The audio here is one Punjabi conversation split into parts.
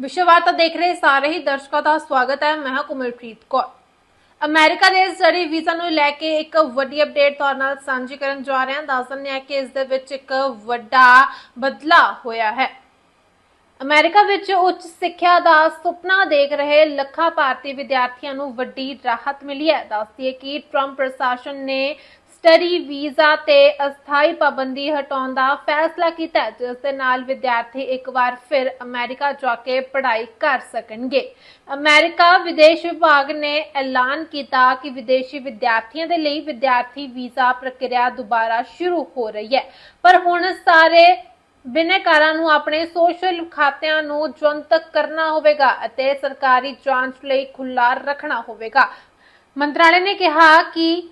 ਵਿਸ਼ਵਵਾਰਤਾ ਦੇਖ ਰਹੇ ਸਾਰੇ ਹੀ ਦਰਸ਼ਕਾਂ ਦਾ ਸਵਾਗਤ ਹੈ। ਮੈਂ ਹਾਂ ਕੁਮਲਪ੍ਰੀਤ ਕੌਰ। ਅਮਰੀਕਾ ਦੇ ਸਟੱਡੀ ਵੀਜ਼ਾ ਨੂੰ ਲੈ ਕੇ ਇੱਕ ਵੱਡੀ ਅਪਡੇਟ ਤੁਹਾਡੇ ਨਾਲ ਸਾਂਝੀ ਕਰਨ ਜਾ ਰਹੇ। ਹਾਂ ਦੱਸ ਦਿੰਦੇ ਹਾਂ ਕਿ ਇਸ ਦੇ ਵਿੱਚ ਇੱਕ ਵੱਡਾ ਬਦਲਾ ਹੋਇਆ ਹੈ। ਅਮਰੀਕਾ ਵਿੱਚ ਉੱਚ ਸਿੱਖਿਆ ਦਾ ਸੁਪਨਾ ਦੇਖ ਰਹੇ ਲੱਖਾਂ ਭਾਰਤੀ ਵਿਦਿਆਰਥੀਆਂ ਨੂੰ ਵੱਡੀ ਰਾਹਤ ਮਿਲੀ ਹੈ। ਦੱਸਦੀ ਹੈ ਕਿ ਟਰੰਪ ਪ੍ਰਸ਼ਾਸਨ ਨੇ ਸਟੱਡੀ ਵੀਜ਼ਾ ਤੇ ਅਸਥਾਈ ਪਾਬੰਦੀ ਹਟਾਉਣ ਦਾ ਫੈਸਲਾ ਕੀਤਾ ਜਿਸ ਦੇ ਨਾਲ ਵਿਦਿਆਰਥੀ ਇੱਕ ਵਾਰ ਫਿਰ ਅਮਰੀਕਾ ਜਾ ਕੇ ਪੜ੍ਹਾਈ ਕਰ ਸਕਣਗੇ। ਅਮਰੀਕਾ ਵਿਦੇਸ਼ ਵਿਭਾਗ ਨੇ ਐਲਾਨ ਕੀਤਾ ਕਿ ਵਿਦੇਸ਼ੀ ਵਿਦਿਆਰਥੀਆਂ ਦੇ ਲਈ ਵਿਦਿਆਰਥੀ ਵੀਜ਼ਾ ਪ੍ਰਕਿਰਿਆ ਦੁਬਾਰਾ ਸ਼ੁਰੂ ਹੋ ਰਹੀ ਹੈ। ਪਰ ਹੁਣ ਸਾਰੇ ਬਿਨੈਕਾਰਾਂ ਨੂੰ ਆਪਣੇ ਸੋਸ਼ਲ ਖਾਤਿਆਂ ਨੂੰ ਜਨਤਕ ਕਰਨਾ ਹੋਵੇਗਾ ਅਤੇ ਸਰਕਾਰੀ ਜਾਂਚ ਲਈ ਖੁੱਲਾ ਰੱਖਣਾ ਹੋਵੇਗਾ। ਮੰਤਰਾਲੇ ਨੇ ਕਿਹਾ ਕਿ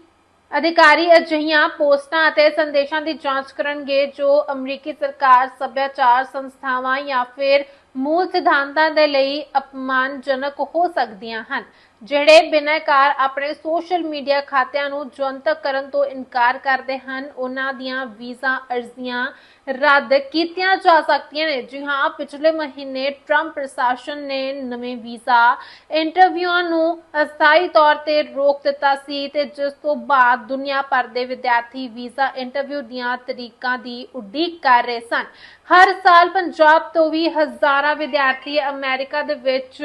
ਅਧਿਕਾਰੀ ਅਜਿਹੀਆਂ ਪੋਸਟਾਂ ਅਤੇ ਸੰਦੇਸ਼ਾਂ ਦੀ ਜਾਂਚ ਕਰਨਗੇ ਜੋ ਅਮਰੀਕੀ ਸਰਕਾਰ, ਸੱਭਿਆਚਾਰ ਸੰਸਥਾਵਾਂ ਜਾਂ ਫਿਰ ਮੂਲ ਸਿਧਾਂਤਾਂ ਦੇ ਲਈ ਅਪਮਾਨਜਨਕ ਹੋ ਸਕਦੀਆਂ ਹਨ। ਜਿਹੜੇ ਬਿਨੈਕਾਰ ਆਪਣੇ ਸੋਸ਼ਲ ਮੀਡੀਆ ਖਾਤਿਆਂ ਨੂੰ ਜਨਤਕ ਕਰਨ ਤੋਂ ਇਨਕਾਰ ਕਰਦੇ ਹਨ, ਉਹਨਾਂ ਦੀਆਂ ਵੀਜ਼ਾ ਅਰਜ਼ੀਆਂ ਰੱਦ ਕੀਤੀਆਂ ਜਾ ਸਕਦੀਆਂ ਨੇ। ਜੀ ਹਾਂ, ਪਿਛਲੇ ਮਹੀਨੇ ਟਰੰਪ ਪ੍ਰਸ਼ਾਸਨ ਨੇ ਨਵੇਂ ਵੀਜ਼ਾ ਇੰਟਰਵਿਊਆਂ ਨੂੰ ਅਸਥਾਈ ਤੌਰ ਤੇ ਰੋਕ ਦਿੱਤਾ ਸੀ ਤੇ ਜਿਸ ਤੋਂ ਬਾਅਦ ਦੁਨੀਆ ਭਰ ਦੇ ਵਿਦਿਆਰਥੀ ਵੀਜ਼ਾ ਇੰਟਰਵਿਊ ਦੀਆਂ ਤਰੀਕਾਂ ਦੀ ਉਡੀਕ ਕਰ ਰਹੇ ਸਨ। ਹਰ ਸਾਲ ਪੰਜਾਬ ਤੋਂ ਵੀ ਹਜ਼ਾਰਾਂ ਵਿਦਿਆਰਥੀ ਅਮਰੀਕਾ ਦੇ ਵਿੱਚ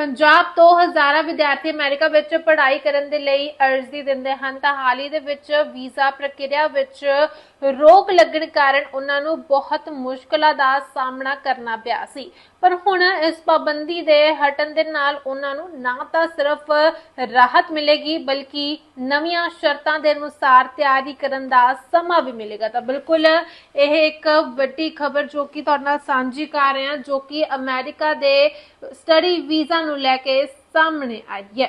ਪੰਜਾਬ ਤੋਂ ਹਜ਼ਾਰਾਂ ਵਿਦਿਆਰਥੀ ਅਮਰੀਕਾ ਵਿੱਚ ਪੜ੍ਹਾਈ ਕਰਨ ਦੇ ਲਈ ਅਰਜ਼ੀ ਦਿੰਦੇ ਹਨ। ਤਾਂ ਹਾਲ ਹੀ ਦੇ ਵਿੱਚ ਵੀਜ਼ਾ ਪ੍ਰਕਿਰਿਆ ਵਿੱਚ ਰੋਕ ਲੱਗਣ ਕਾਰਨ ਉਹਨਾਂ ਨੂੰ ਬਹੁਤ ਮੁਸ਼ਕਲਾਂ ਦਾ ਸਾਹਮਣਾ ਕਰਨਾ ਪਿਆ ਸੀ। ਪਰ ਹੁਣ ਇਸ ਪਾਬੰਦੀ ਦੇ ਹਟਣ ਦੇ ਨਾਲ ਉਹਨਾਂ ਨੂੰ ਨਾ ਤਾਂ ਸਿਰਫ ਰਾਹਤ ਮਿਲੇਗੀ, ਬਲਕਿ ਨਵੀਆਂ ਸ਼ਰਤਾਂ ਦੇ ਅਨੁਸਾਰ ਤਿਆਰੀ ਕਰਨ ਦਾ ਸਮਾਂ ਵੀ ਮਿਲੇਗਾ। ਤਾਂ ਬਿਲਕੁਲ ਇਹ ਇੱਕ ਵੱਡੀ ਖਬਰ ਜੋ ਕਿ ਤੁਹਾਡੇ ਨਾਲ ਸਾਂਝੀ ਕਰ ਰਹੇ ਹਾਂ, ਜੋ ਕਿ ਅਮਰੀਕਾ ਦੇ ਸਟੱਡੀ ਵੀਜ਼ਾ ਨੂੰ ਲੈ ਕੇ ਸਾਹਮਣੇ ਆਈ ਹੈ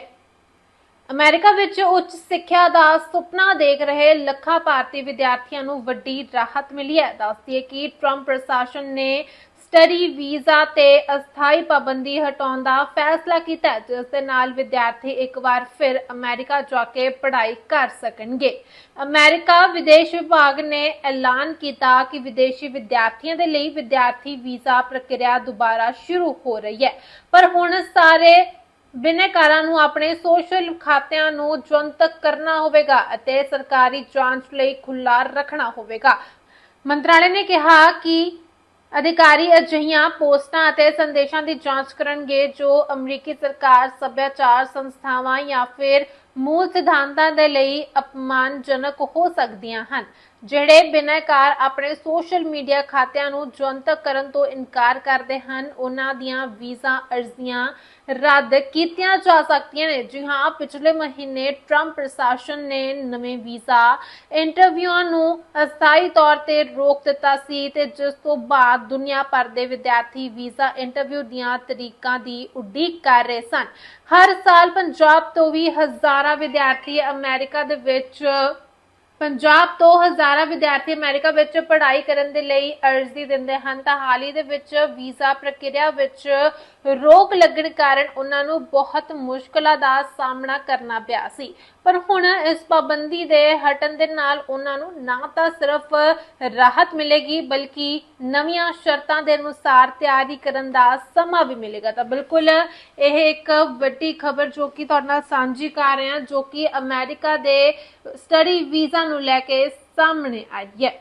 ਅਮਰੀਕਾ ਵਿੱਚ ਉੱਚ ਸਿੱਖਿਆ ਦਾ ਸੁਪਨਾ ਦੇਖ ਰਹੇ ਲੱਖਾਂ ਭਾਰਤੀ ਵਿਦਿਆਰਥੀਆਂ ਨੂੰ ਵੱਡੀ ਰਾਹਤ ਮਿਲੀ ਹੈ। ਦੱਸਦੀ ਹੈ ਕਿ ਟਰੰਪ ਪ੍ਰਸ਼ਾਸਨ ਨੇ ਸਟੱਡੀ ਵੀਜ਼ਾ ਤੇ ਅਸਥਾਈ ਪਾਬੰਦੀ ਹਟਾਉਣ ਦਾ ਫੈਸਲਾ ਕੀਤਾ ਜਿਸ ਦੇ ਨਾਲ ਵਿਦਿਆਰਥੀ ਇੱਕ ਵਾਰ ਫਿਰ ਅਮਰੀਕਾ ਜਾ ਕੇ ਪੜ੍ਹਾਈ ਕਰ ਸਕਣਗੇ। ਅਮਰੀਕਾ ਵਿਦੇਸ਼ ਵਿਭਾਗ ਨੇ ਐਲਾਨ ਕੀਤਾ ਕਿ ਵਿਦੇਸ਼ੀ ਵਿਦਿਆਰਥੀਆਂ ਦੇ ਲਈ ਵਿਦਿਆਰਥੀ ਵੀਜ਼ਾ ਪ੍ਰਕਿਰਿਆ ਦੁਬਾਰਾ ਸ਼ੁਰੂ ਹੋ ਰਹੀ ਹੈ। ਪਰ ਹੁਣ ਸਾਰੇ ਬਿਨੈਕਾਰਾਂ ਨੂੰ ਆਪਣੇ ਸੋਸ਼ਲ ਖਾਤਿਆਂ ਨੂੰ ਜਨਤਕ ਕਰਨਾ ਹੋਵੇਗਾ ਅਤੇ ਸਰਕਾਰੀ ਜਾਂਚ ਲਈ ਖੁੱਲਾ ਰੱਖਣਾ ਹੋਵੇਗਾ। ਮੰਤਰਾਲੇ ਨੇ ਕਿਹਾ ਕਿ ਅਧਿਕਾਰੀ ਅਜਿਹੀਆਂ ਪੋਸਟਾਂ ਅਤੇ ਸੰਦੇਸ਼ਾਂ ਦੀ ਜਾਂਚ ਕਰਨਗੇ ਜੋ ਅਮਰੀਕੀ ਸਰਕਾਰ, ਸੱਭਿਆਚਾਰ ਸੰਸਥਾਵਾਂ ਜਾਂ ਫਿਰ ਮੂਲ ਸਿਧਾਂਤਾਂ ਦੇ ਲਈ ਅਪਮਾਨਜਨਕ ਹੋ ਸਕਦੀਆਂ ਹਨ। ਜਿਹੜੇ ਬਿਨੈਕਾਰ ਆਪਣੇ ਸੋਸ਼ਲ ਮੀਡੀਆ ਖਾਤਿਆਂ ਨੂੰ ਜਨਤਕ ਕਰਨ ਤੋਂ ਇਨਕਾਰ ਕਰਦੇ ਹਨ, ਉਹਨਾਂ ਦੀਆਂ ਵੀਜ਼ਾ ਅਰਜ਼ੀਆਂ ਰੱਦ ਕੀਤੀਆਂ ਜਾ ਸਕਦੀਆਂ ਨੇ। ਜੀ ਹਾਂ, ਪਿਛਲੇ ਮਹੀਨੇ ਟਰੰਪ ਪ੍ਰਸ਼ਾਸਨ ਨੇ ਨਵੇਂ ਵੀਜ਼ਾ ਇੰਟਰਵਿਊਆਂ ਨੂੰ ਅਸਥਾਈ ਤੌਰ ਤੇ ਰੋਕ ਦਿੱਤਾ ਸੀ ਤੇ ਜਿਸ ਤੋਂ ਬਾਅਦ ਦੁਨੀਆ ਭਰ ਦੇ ਵਿਦਿਆਰਥੀ ਵੀਜ਼ਾ ਇੰਟਰਵਿਊ ਦੀਆਂ ਤਰੀਕਾਂ ਦੀ ਉਡੀਕ ਕਰ ਰਹੇ ਸਨ। ਹਰ ਸਾਲ ਪੰਜਾਬ ਤੋਂ ਵੀ ਹਜ਼ਾਰਾਂ ਵਿਦਿਆਰਥੀ ਅਮਰੀਕਾ ਦੇ ਵਿੱਚ ਪੰਜਾਬ ਤੋਂ ਹਜ਼ਾਰਾਂ ਵਿਦਿਆਰਥੀ ਅਮਰੀਕਾ ਵਿੱਚ ਪੜ੍ਹਾਈ ਕਰਨ ਦੇ ਲਈ ਅਰਜ਼ੀ ਦਿੰਦੇ ਹਨ। ਤਾਂ ਹਾਲ ਹੀ ਦੇ ਵਿੱਚ ਵੀਜ਼ਾ ਪ੍ਰਕਿਰਿਆ ਵਿੱਚ ਰੋਕ ਲੱਗਣ ਕਾਰਨ ਉਹਨਾਂ ਨੂੰ ਬਹੁਤ ਮੁਸ਼ਕਲਾਂ ਦਾ ਸਾਹਮਣਾ ਕਰਨਾ ਪਿਆ ਸੀ। ਪਰ ਹੁਣ ਇਸ ਪਾਬੰਦੀ ਦੇ ਹਟਣ ਦੇ ਨਾਲ ਉਹਨਾਂ ਨੂੰ ਨਾ ਤਾਂ ਸਿਰਫ ਰਾਹਤ ਮਿਲੇਗੀ, ਬਲਕਿ ਨਵੀਆਂ ਸ਼ਰਤਾਂ ਦੇ ਅਨੁਸਾਰ ਤਿਆਰੀ ਕਰਨ ਦਾ ਸਮਾਂ ਵੀ ਮਿਲੇਗਾ। ਤਾਂ ਬਿਲਕੁਲ ਇਹ ਇੱਕ ਵੱਡੀ ਖਬਰ ਜੋ ਕਿ ਤੁਹਾਡੇ ਨਾਲ ਸਾਂਝੀ ਕਰ ਰਹੇ ਹਾਂ, ਜੋ ਕਿ ਅਮਰੀਕਾ ਦੇ ਸਟੱਡੀ ਵੀਜ਼ਾ ਨੂੰ ਲੈ ਕੇ ਸਾਹਮਣੇ ਆਈ ਹੈ।